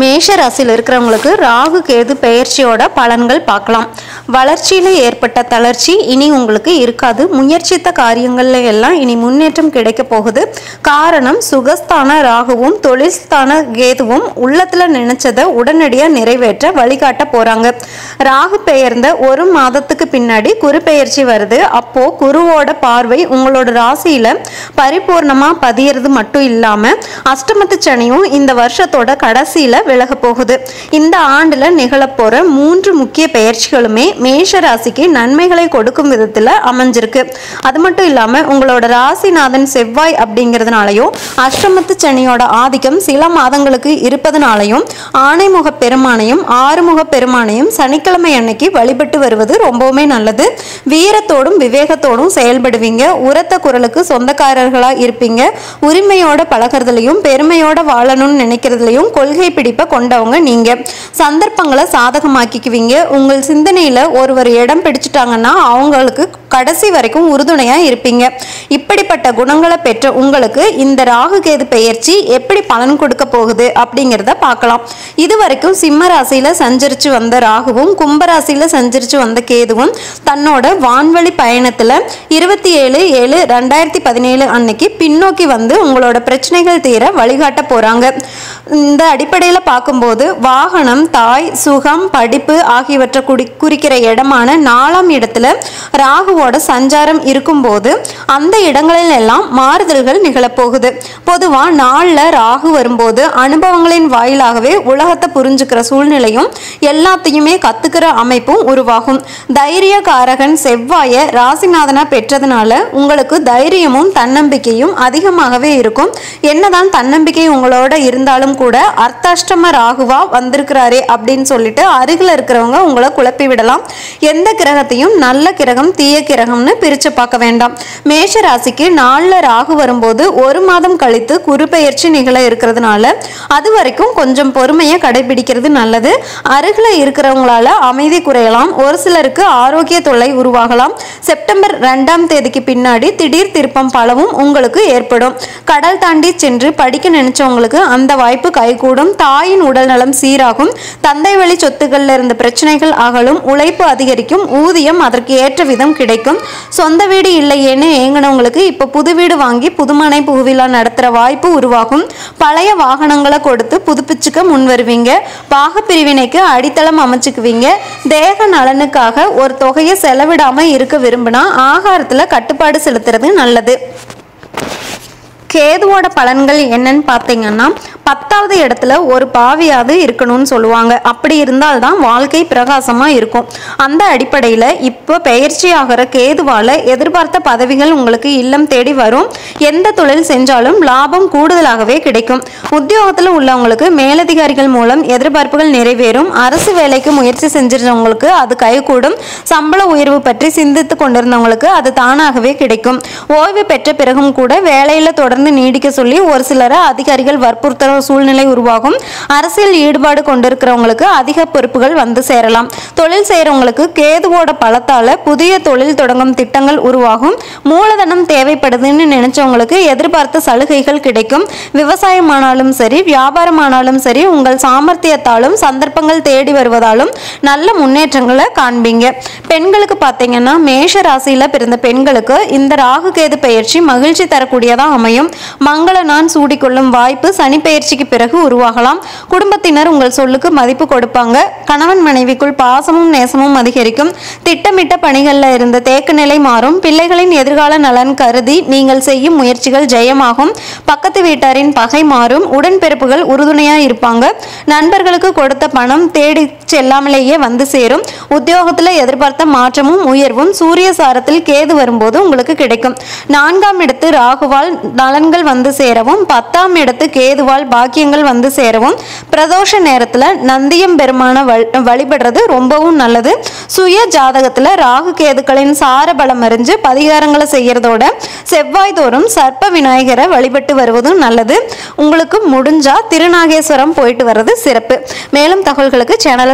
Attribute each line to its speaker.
Speaker 1: மேஷ ராசியில் இருக்கிறவங்களுக்கு ராகு கேது பெயர்ச்சியோட பலன்கள் பார்க்கலாம். வளர்ச்சியில் ஏற்பட்ட தளர்ச்சி இனி உங்களுக்கு இருக்காது. முயற்சித்த காரியங்கள்ல எல்லாம் இனி முன்னேற்றம் கிடைக்க போகுது. காரணம் சுகஸ்தான ராகுவும் தொழில்ஸ்தான கேதுவும் உள்ளத்துல நினைச்சதை உடனடியாக நிறைவேற்ற வழிகாட்ட போறாங்க. ராகு பெயர்ந்த ஒரு மாதத்துக்கு பின்னாடி குரு பெயர்ச்சி வருது. அப்போ குருவோட பார்வை உங்களோட ராசியில பரிபூர்ணமா பதியறது மட்டும் இல்லாம அஷ்டமத்து சனியும் இந்த வருஷத்தோட கடைசியில விலக போகுது. இந்த ஆண்டுல நிகழப்போற மூன்று முக்கிய பயிற்சிகளுமே மேஷ ராசிக்கு நன்மைகளை கொடுக்கும் விதத்துல அமைஞ்சிருக்கு. அது மட்டும் இல்லாம உங்களோட ராசிநாதன் செவ்வாய் அப்படிங்கிறதுனாலையும் அஷ்டமத்து சனியோட ஆதிக்கம் சில மாதங்களுக்கு இருப்பதனாலையும் ஆணைமுக பெருமானையும் ஆறுமுக பெருமானையும் சனிக்கிழமை அன்னைக்கு வழிபட்டு வருவது ரொம்பவுமே நல்லது. வீரத்தோடும் விவேகத்தோடும் செயல்படுவீங்க. உரத்த குரலுக்கு சொந்தக்காரர்களா இருப்பீங்க. உரிமையோட பழகிறதுலையும் பெருமையோட வாழணும்னு நினைக்கிறதுலையும் கொள்கை பிடிப்பை கொண்டவங்க. நீங்க சந்தர்ப்பங்களை சாதகமாக்கிக்குவீங்க. உங்கள் சிந்தனையில் ஒருவர் இடம் பிடிச்சிட்டாங்கன்னா அவங்களுக்கு கடைசி வரைக்கும் உறுதுணையா இருப்பீங்க. இப்படிப்பட்ட குணங்களை பெற்ற உங்களுக்கு இந்த ராகு கேது பெயர்ச்சி எப்படி பலன் கொடுக்க போகுது அப்படிங்கிறத பார்க்கலாம். இது வரைக்கும் சிம்ம ராசியில சஞ்சரிச்சு வந்த ராகுவும் கும்பராசியில சஞ்சரிச்சு வந்த கேதுவும் தன்னோட வான்வழி பயணத்துல இருபத்தி ஏழு ஏழு ரெண்டாயிரத்தி பதினேழு அன்னைக்கு பின்னோக்கி வந்து உங்களோட பிரச்சனைகள் தீர வழிகாட்ட போறாங்க. இந்த அடிப்படையில் பார்க்கும்போது வாகனம் தாய் சுகம் படிப்பு ஆகியவற்றை குடி குறிக்கிற இடமான நாலாம் இடத்துல ராகுவோட சஞ்சாரம் இருக்கும்போது அந்த இடங்களில் எல்லாம் மாறுதல்கள் நிகழப்போகுது. பொதுவாக நாளில் ராகு வரும்போது அனுபவங்களின் வாயிலாகவே உலகத்தை புரிஞ்சுக்கிற சூழ்நிலையும் எல்லாத்தையுமே கத்துக்கிற அமைப்பும் உருவாகும். தைரியக்காரகன் செவ்வாய ராசிநாதனா பெற்றதுனால உங்களுக்கு தைரியமும் தன்னம்பிக்கையும் அதிகமாகவே இருக்கும். என்னதான் தன்னம்பிக்கை உங்களோட இருந்தாலும் கூட அர்த்தாஷ்டம ராகுவா வந்திருக்கிறாரே அப்படின்னு சொல்லிட்டு அருகில் இருக்கிறவங்க உங்களை குழப்பி விடலாம். எந்த கிரகத்தையும் நல்ல கிரகம் தீய கிரகம்னு பிரித்து பார்க்க வேண்டாம். மேஷ ராசிக்கு நாளில் ராகு வரும்போது ஒரு மாதம் கழித்து குறுபெயர்ச்சி நிகழ இருக்கிறதுனால அது வரைக்கும் கொஞ்சம் பொறுமையை கடைபிடிக்கிறது நல்லது. அருகில் இருக்கிறவங்களால அமைதி குறையலாம். ஒரு சிலருக்கு ஆரோக்கிய தொல்லை உருவாகலாம். செப்டம்பர் ரெண்டாம் தேதிக்கு பின்னாடி திடீர் திருப்பம் பலவும் உங்களுக்கு ஏற்படும். கடல் தாண்டி சென்று படிக்க நினைச்சவங்களுக்கு அந்த வாய்ப்பு கைகூடும். தாயின் உடல்நலம் சீராகும். தந்தை வழி சொத்துக்கள்ல இருந்த பிரச்சனைகள் அகலும். உழைப்பு அதிகரிக்கும். ஊதியம் அதற்கு ஏற்ற விதம் கிடைக்கும். சொந்த வீடு இல்லையேன்னு ஏங்கினவங்களுக்கு இப்போ புது வீடு வாங்கி புதுமனை புகுவிழா நடத்துகிற வாய்ப்பு உருவாகும். பழைய வாகனங்களை கொடுத்து புதுப்பிச்சுக்க முன் வருவீங்க. பாக பிரிவினைக்கு அடித்தளம் அமைச்சுக்குவீங்க. தேக நலனுக்காக ஒரு தொகையை செலவிடாம இருக்க விரும்பினா ஆகாரத்துல கட்டுப்பாடு செலுத்துறது நல்லது. கேதுவோட பலன்கள் என்னன்னு பார்த்தீங்கன்னா பத்தாவது இடத்துல ஒரு பாவியாவது இருக்கணும்னு சொல்லுவாங்க. அப்படி இருந்தால்தான் வாழ்க்கை பிரகாசமா இருக்கும். அந்த அடிப்படையில் இப்போ பெயர்ச்சி ஆகிற கேதுவால எதிர்பார்த்த பதவிகள் உங்களுக்கு இல்லம் தேடி வரும். எந்த தொழில் செஞ்சாலும் லாபம் கூடுதலாகவே கிடைக்கும். உத்தியோகத்தில் உள்ளவங்களுக்கு மேலதிகாரிகள் மூலம் எதிர்பார்ப்புகள் நிறைவேறும். அரசு வேலைக்கு முயற்சி செஞ்சிருந்தவங்களுக்கு அது கைகூடும். சம்பள உயர்வு பற்றி சிந்தித்து கொண்டிருந்தவங்களுக்கு அது தானாகவே கிடைக்கும். ஓய்வு பெற்ற பிறகும் கூட வேலையில தொடர்ந்து நீடிக்க சொல்லி ஒரு சிலரை அதிகாரிகள் வற்புறுத்தல் சூழ்நிலை உருவாகும். அரசியல் ஈடுபாடு கொண்டிருக்கிறவங்களுக்கு அதிக பொறுப்புகள் வந்து சேரலாம். தொழில் செய்கிறவங்களுக்கு கேதுவோட பலத்தால புதிய தொழில் தொடங்கும் திட்டங்கள் உருவாகும். மூலதனம் தேவைப்படுதுன்னு நினைச்சவங்களுக்கு எதிர்பார்த்த சலுகைகள் கிடைக்கும். விவசாயமானாலும் சரி வியாபாரமானாலும் சரி உங்கள் சாமர்த்தியத்தாலும் சந்தர்ப்பங்கள் தேடி வருவதாலும் நல்ல முன்னேற்றங்களை காண்பீங்க. பெண்களுக்கு பார்த்தீங்கன்னா மேஷ ராசியில பிறந்த பெண்களுக்கு இந்த ராகு கேது பயிற்சி மகிழ்ச்சி தரக்கூடியதாக அமையும். மங்கள நான் சூடிக்கொள்ளும் வாய்ப்பு சனி பயிற்சிக்கு பிறகு உருவாகலாம். குடும்பத்தினர் உங்கள் சொல்லுக்கு மதிப்பு கொடுப்பாங்க. கணவன் மனைவிக்குள் பாசமும் நேசமும் அதிகரிக்கும். திட்டமிட்ட பணிகளில் இருந்த தேக்க நிலை மாறும். பிள்ளைகளின் எதிர்கால நலன் கருதி நீங்கள் செய்யும் முயற்சிகள் ஜெயமாகும். பக்கத்து வீட்டாரின் பகை மாறும். உடன்பிறப்புகள் உறுதுணையா இருப்பாங்க. நண்பர்களுக்கு கொடுத்த பணம் தேடி செல்லாமலேயே வந்து சேரும். உத்தியோகத்தில் எதிர்பார்த்த மாற்றமும் உயர்வும் சூரிய சாரத்தில் கேது வரும்போது உங்களுக்கு கிடைக்கும். நான்காம் இடத்து ராகுவால் நலன்கள் வந்து சேரவும் பத்தாம் இடத்து கேதுவால் பாக்கியங்கள் வந்து சேரவும். பிரதோஷ நேரத்தில் நந்தியம் பெருமான வழிபடுறது ரொம்பவும் நல்லது. சுய ஜாதகத்தில் ராகு கேதுக்களின் சார பலம் அறிஞ்சு பரிகாரங்களை செய்யறதோட செவ்வாய் தோறும் சர்ப்ப விநாயகரை வழிபட்டு வருவதும் நல்லது. உங்களுக்கு முடிஞ்சா திருநாகேஸ்வரம் போயிட்டு வர்றது சிறப்பு. மேலும் தகவல்களுக்கு சேனலை